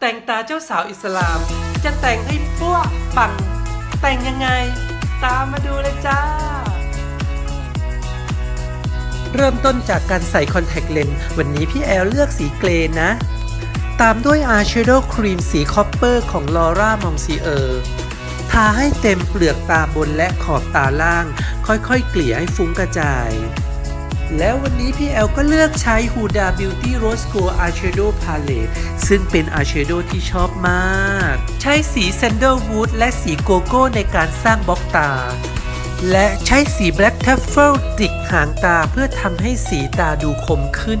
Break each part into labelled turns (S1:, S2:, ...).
S1: แต่งตาเจ้าสาวอิสลาม จะแต่งให้ปั้วปัง แต่งยังไง ตามมาดูเลยจ้า เริ่มต้นจากการใส่คอนแทคเลนส์วันนี้พี่แอลเลือกสีเกรย์นะ ตามด้วยอายแชโดว์ครีมสีคอปเปอร์ของลอร่ามองซีเออร์ทาให้เต็มเปลือกตาบนและขอบตาล่าง ค่อยๆ เกลี่ยให้ฟุ้งกระจาย แล้ววันนี้พี่แอลก็เลือกใช้ Huda Beauty Rose Gold Eyeshadow Palette ซึ่งเป็น eyeshadow ที่ชอบมาก ใช้สี Sandalwood และสีโกโก้ในการสร้างบล็อกตา และใช้สี Black Truffle ติดหางตาเพื่อทำให้สีตาดูคมขึ้น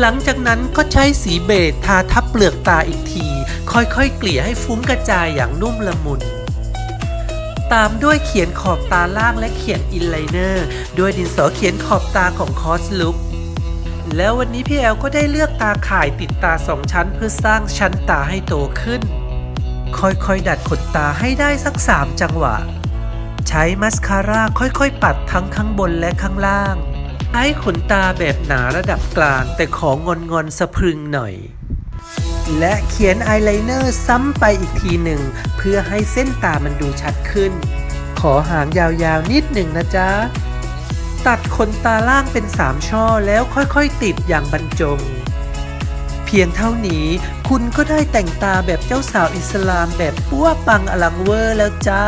S1: หลังจากนั้นก็ใช้สีเบจทาทับเปลือกตาอีกที ค่อยๆ เกลี่ยให้ฟุ้งกระจายอย่างนุ่มละมุน ตามด้วยเขียนขอบตาล่างและเขียนอินไลเนอร์ด้วยดินสอเขียนขอบตาของคอสลุกแล้ววันนี้พี่แอลก็ได้เลือกตาข่ายติดตาสองชั้นเพื่อสร้างชั้นตาให้โตขึ้น ค่อยๆดัดขนตาให้ได้สักสามจังหวะ ใช้มัสคาร่าค่อยๆ ปัดทั้งข้างบนและข้างล่างให้ขนตาแบบหนาระดับกลางแต่ของงอนๆสะพรึงหน่อย และเขียนอายไลเนอร์ซ้ำไปอีกทีหนึ่ง เพื่อให้เส้นตามันดูชัดขึ้น ขอหางยาวๆนิดหนึ่งนะจ๊ะ ตัดขนตาล่างเป็น 3 ช่อแล้วค่อยๆติดอย่างบรรจง เพียงเท่านี้คุณก็ได้แต่งตาแบบเจ้าสาวอิสลามแบบปั้วปังอลังเวอร์แล้วจ้า